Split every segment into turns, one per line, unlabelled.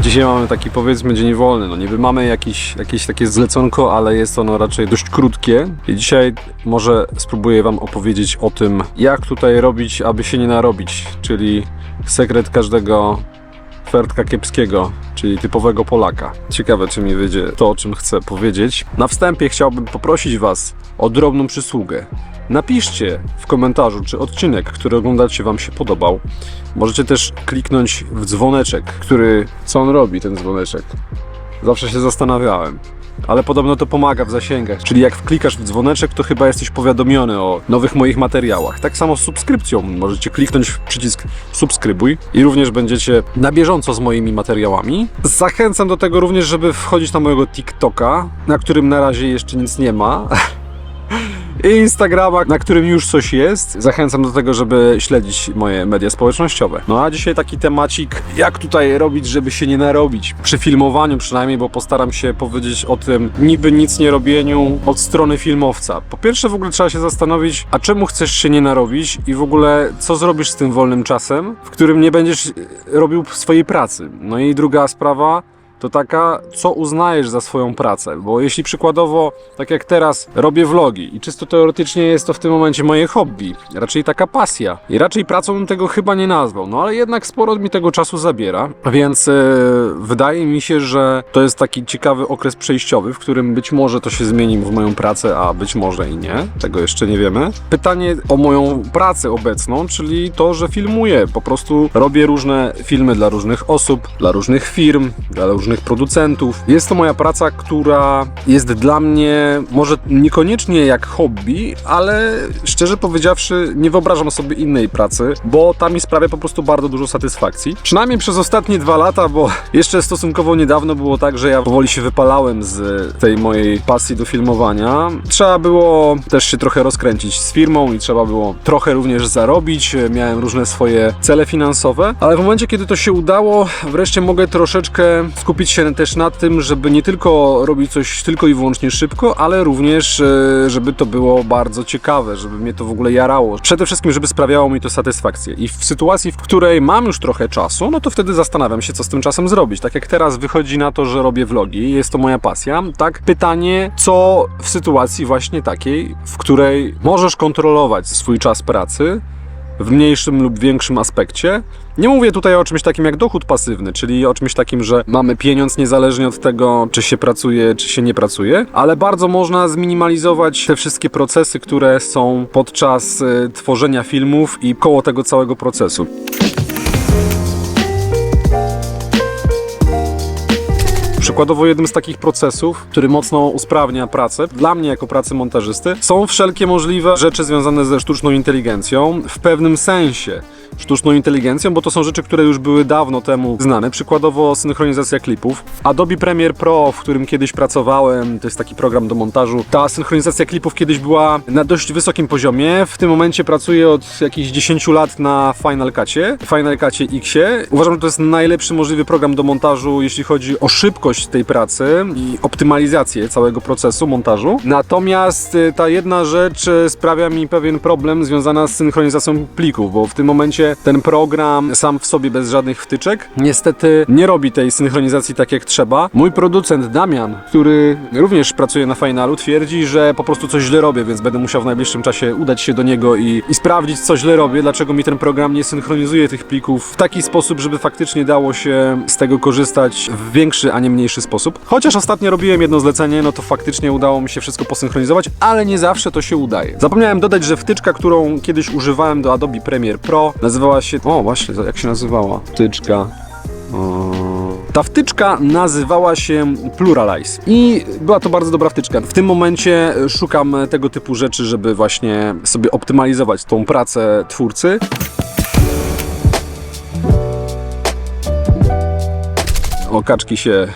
Dzisiaj mamy taki powiedzmy dzień wolny, no niby mamy jakiś, jakieś takie zleconko, ale jest ono raczej dość krótkie i dzisiaj może spróbuję Wam opowiedzieć o tym, jak tutaj robić, aby się nie narobić, czyli sekret każdego Fertka kiepskiego, czyli typowego Polaka. Ciekawe, czy mi wyjdzie to, o czym chcę powiedzieć. Na wstępie chciałbym poprosić Was o drobną przysługę. Napiszcie w komentarzu, czy odcinek, który oglądacie, Wam się podobał. Możecie też kliknąć w dzwoneczek, który. Co on robi, ten dzwoneczek? Zawsze się zastanawiałem. Ale podobno to pomaga w zasięgach. Czyli jak wklikasz w dzwoneczek, to chyba jesteś powiadomiony o nowych moich materiałach. Tak samo z subskrypcją. Możecie kliknąć w przycisk subskrybuj i również będziecie na bieżąco z moimi materiałami. Zachęcam do tego również, żeby wchodzić na mojego TikToka, na którym na razie jeszcze nic nie ma. I Instagrama, na którym już coś jest. Zachęcam do tego, żeby śledzić moje media społecznościowe. No a dzisiaj taki temacik, jak tutaj robić, żeby się nie narobić. Przy filmowaniu przynajmniej, bo postaram się powiedzieć o tym niby nic nie robieniu od strony filmowca. Po pierwsze w ogóle trzeba się zastanowić, a czemu chcesz się nie narobić i w ogóle co zrobisz z tym wolnym czasem, w którym nie będziesz robił swojej pracy. No i druga sprawa, to taka, co uznajesz za swoją pracę. Bo jeśli przykładowo, tak jak teraz, robię vlogi i czysto teoretycznie jest to w tym momencie moje hobby, raczej taka pasja. I raczej pracą bym tego chyba nie nazwał, no ale jednak sporo mi tego czasu zabiera, więc e, wydaje mi się, że to jest taki ciekawy okres przejściowy, w którym być może to się zmieni w moją pracę, a być może i nie, tego jeszcze nie wiemy. Pytanie o moją pracę obecną, czyli to, że filmuję, po prostu robię różne filmy dla różnych osób, dla różnych firm, dla różnych producentów. Jest to moja praca, która jest dla mnie może niekoniecznie jak hobby, ale szczerze powiedziawszy nie wyobrażam sobie innej pracy, bo ta mi sprawia po prostu bardzo dużo satysfakcji. Przynajmniej przez ostatnie dwa lata, bo jeszcze stosunkowo niedawno było tak, że ja powoli się wypalałem z tej mojej pasji do filmowania. Trzeba było też się trochę rozkręcić z firmą i trzeba było trochę również zarobić. Miałem różne swoje cele finansowe, ale w momencie, kiedy to się udało, wreszcie mogę troszeczkę skupić się też na tym, żeby nie tylko robić coś tylko i wyłącznie szybko, ale również, e, żeby to było bardzo ciekawe, żeby mnie to w ogóle jarało. Przede wszystkim, żeby sprawiało mi to satysfakcję. I w sytuacji, w której mam już trochę czasu, no to wtedy zastanawiam się, co z tym czasem zrobić. Tak jak teraz wychodzi na to, że robię vlogi, jest to moja pasja, tak? Pytanie, co w sytuacji właśnie takiej, w której możesz kontrolować swój czas pracy, w mniejszym lub większym aspekcie. Nie mówię tutaj o czymś takim jak dochód pasywny, czyli o czymś takim, że mamy pieniądz niezależnie od tego, czy się pracuje, czy się nie pracuje, ale bardzo można zminimalizować te wszystkie procesy, które są podczas y, tworzenia filmów i koło tego całego procesu. Przykładowo jednym z takich procesów, który mocno usprawnia pracę, dla mnie jako pracy montażysty, są wszelkie możliwe rzeczy związane ze sztuczną inteligencją w pewnym sensie. Sztuczną inteligencją, bo to są rzeczy, które już były dawno temu znane. Przykładowo synchronizacja klipów. Adobe Premiere Pro, w którym kiedyś pracowałem, to jest taki program do montażu. Ta synchronizacja klipów kiedyś była na dość wysokim poziomie. W tym momencie pracuję od jakichś 10 lat na Final Cutie, Final Cutie Xie. Uważam, że to jest najlepszy możliwy program do montażu, jeśli chodzi o szybkość tej pracy i optymalizację całego procesu montażu. Natomiast y, ta jedna rzecz y, sprawia mi pewien problem związana z synchronizacją plików, bo w tym momencie ten program sam w sobie bez żadnych wtyczek niestety nie robi tej synchronizacji tak jak trzeba. Mój producent Damian, który również pracuje na Finalu, twierdzi, że po prostu coś źle robię, więc będę musiał w najbliższym czasie udać się do niego i, i sprawdzić, co źle robię, dlaczego mi ten program nie synchronizuje tych plików w taki sposób, żeby faktycznie dało się z tego korzystać w większy, a nie mniejszy sposób. Chociaż ostatnio robiłem jedno zlecenie, no to faktycznie udało mi się wszystko posynchronizować, ale nie zawsze to się udaje. Zapomniałem dodać, że wtyczka, którą kiedyś używałem do Adobe Premiere Pro, nazywała się. O, właśnie, jak się nazywała? Wtyczka. Ta wtyczka nazywała się Pluralize i była to bardzo dobra wtyczka. W tym momencie szukam tego typu rzeczy, żeby właśnie sobie optymalizować tą pracę twórcy. O, kaczki się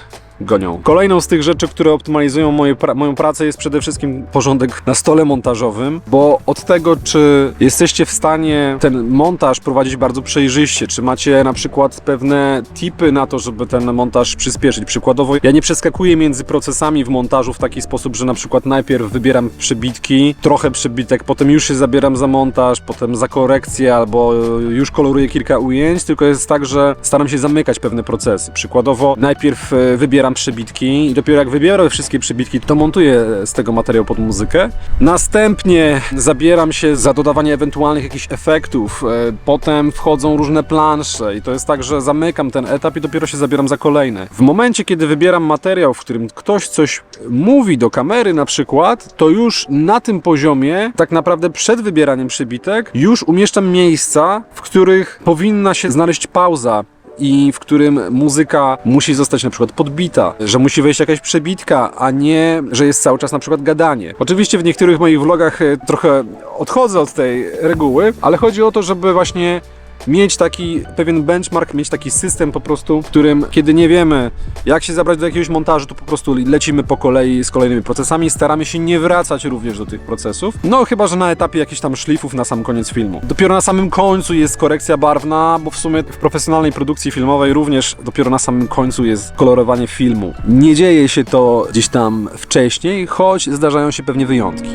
gonią. Kolejną z tych rzeczy, które optymalizują moje pra- moją pracę jest przede wszystkim porządek na stole montażowym, bo od tego, czy jesteście w stanie ten montaż prowadzić bardzo przejrzyście, czy macie na przykład pewne tipy na to, żeby ten montaż przyspieszyć. Przykładowo, ja nie przeskakuję między procesami w montażu w taki sposób, że na przykład najpierw wybieram przebitki, trochę przebitek, potem już się zabieram za montaż, potem za korekcję albo e, już koloruję kilka ujęć, tylko jest tak, że staram się zamykać pewne procesy. Przykładowo, najpierw e, wybieram przebitki i dopiero jak wybiorę wszystkie przebitki, to montuję z tego materiał pod muzykę. Następnie zabieram się za dodawanie ewentualnych jakichś efektów, e, potem wchodzą różne plansze i to jest tak, że zamykam ten etap i dopiero się zabieram za kolejne. W momencie, kiedy wybieram materiał, w którym ktoś coś mówi do kamery na przykład, to już na tym poziomie, tak naprawdę przed wybieraniem przybitek, już umieszczam miejsca, w których powinna się znaleźć pauza i w którym muzyka musi zostać na przykład podbita, że musi wejść jakaś przebitka, a nie, że jest cały czas na przykład gadanie. Oczywiście w niektórych moich vlogach e, trochę odchodzę od tej reguły, ale chodzi o to, żeby właśnie mieć taki pewien benchmark, mieć taki system po prostu, w którym kiedy nie wiemy, jak się zabrać do jakiegoś montażu, to po prostu lecimy po kolei z kolejnymi procesami, staramy się nie wracać również do tych procesów. No chyba, że na etapie jakichś tam szlifów na sam koniec filmu. Dopiero na samym końcu jest korekcja barwna, bo w sumie w profesjonalnej produkcji filmowej również dopiero na samym końcu jest kolorowanie filmu. Nie dzieje się to gdzieś tam wcześniej, choć zdarzają się pewnie wyjątki.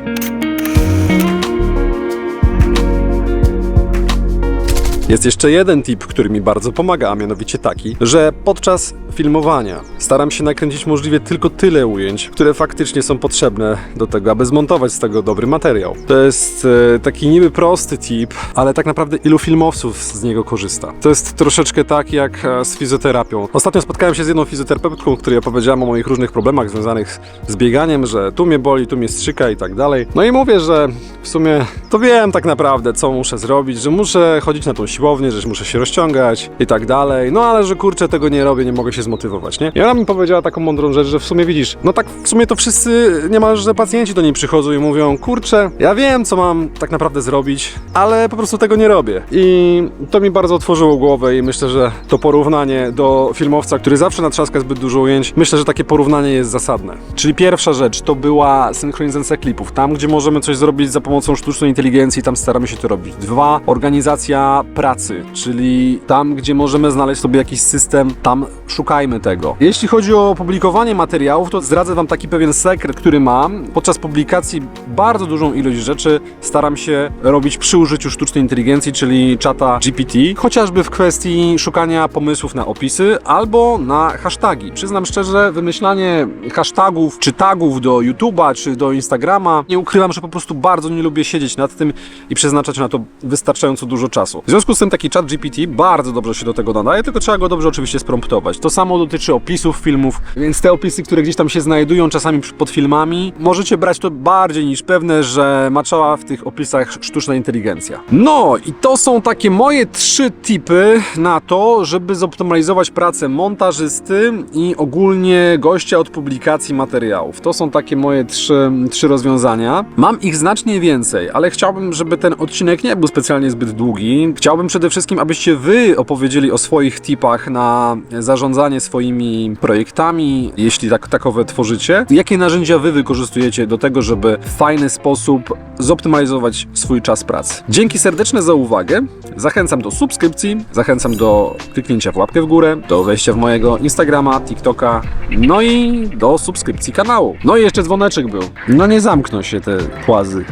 Jest jeszcze jeden tip, który mi bardzo pomaga, a mianowicie taki, że podczas filmowania staram się nakręcić możliwie tylko tyle ujęć, które faktycznie są potrzebne do tego, aby zmontować z tego dobry materiał. To jest e, taki niby prosty tip, ale tak naprawdę ilu filmowców z niego korzysta. To jest troszeczkę tak jak e, z fizjoterapią. Ostatnio spotkałem się z jedną fizjoterapeutką, której opowiedziałem o moich różnych problemach związanych z bieganiem, że tu mnie boli, tu mnie strzyka i tak dalej. No i mówię, że w sumie to wiem tak naprawdę, co muszę zrobić, że muszę chodzić na tą siłownię, że muszę się rozciągać i tak dalej. No ale że kurczę, tego nie robię, nie mogę się zmotywować, nie? I ona mi powiedziała taką mądrą rzecz, że w sumie widzisz, no tak w sumie to wszyscy niemalże pacjenci do niej przychodzą i mówią, kurczę, ja wiem, co mam tak naprawdę zrobić, ale po prostu tego nie robię. I to mi bardzo otworzyło głowę i myślę, że to porównanie do filmowca, który zawsze natrzaska zbyt dużo ujęć, myślę, że takie porównanie jest zasadne. Czyli pierwsza rzecz to była synchronizacja klipów. Tam, gdzie możemy coś zrobić za pomocą sztucznej inteligencji, tam staramy się to robić. Dwa, organizacja pracy, czyli tam, gdzie możemy znaleźć sobie jakiś system, tam szukajmy tego. Jeśli chodzi o publikowanie materiałów, to zdradzę Wam taki pewien sekret, który mam. Podczas publikacji bardzo dużą ilość rzeczy staram się robić przy użyciu sztucznej inteligencji, czyli czata GPT, chociażby w kwestii szukania pomysłów na opisy albo na hasztagi. Przyznam szczerze, wymyślanie hashtagów czy tagów do YouTube'a czy do Instagrama, nie ukrywam, że po prostu bardzo nie lubię siedzieć nad tym i przeznaczać na to wystarczająco dużo czasu. W związku z taki czat GPT bardzo dobrze się do tego nadaje, tylko trzeba go dobrze oczywiście spromptować. To samo dotyczy opisów filmów, więc te opisy, które gdzieś tam się znajdują czasami pod filmami, możecie brać to bardziej niż pewne, że maczała w tych opisach sztuczna inteligencja. No i to są takie moje trzy tipy na to, żeby zoptymalizować pracę montażysty i ogólnie gościa od publikacji materiałów. To są takie moje trzy, trzy rozwiązania. Mam ich znacznie więcej, ale chciałbym, żeby ten odcinek nie był specjalnie zbyt długi. Chciałbym przede wszystkim, abyście wy opowiedzieli o swoich tipach na zarządzanie swoimi projektami, jeśli tak, takowe tworzycie. Jakie narzędzia wy wykorzystujecie do tego, żeby w fajny sposób zoptymalizować swój czas pracy. Dzięki serdeczne za uwagę. Zachęcam do subskrypcji, zachęcam do kliknięcia w łapkę w górę, do wejścia w mojego Instagrama, TikToka, no i do subskrypcji kanału. No i jeszcze dzwoneczek był. No nie zamkną się te płazy.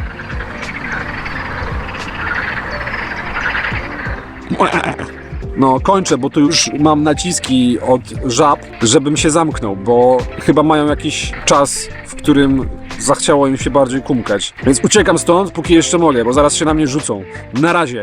No, kończę, bo tu już mam naciski od żab, żebym się zamknął, bo chyba mają jakiś czas, w którym zachciało im się bardziej kumkać. Więc uciekam stąd, póki jeszcze mogę, bo zaraz się na mnie rzucą. Na razie.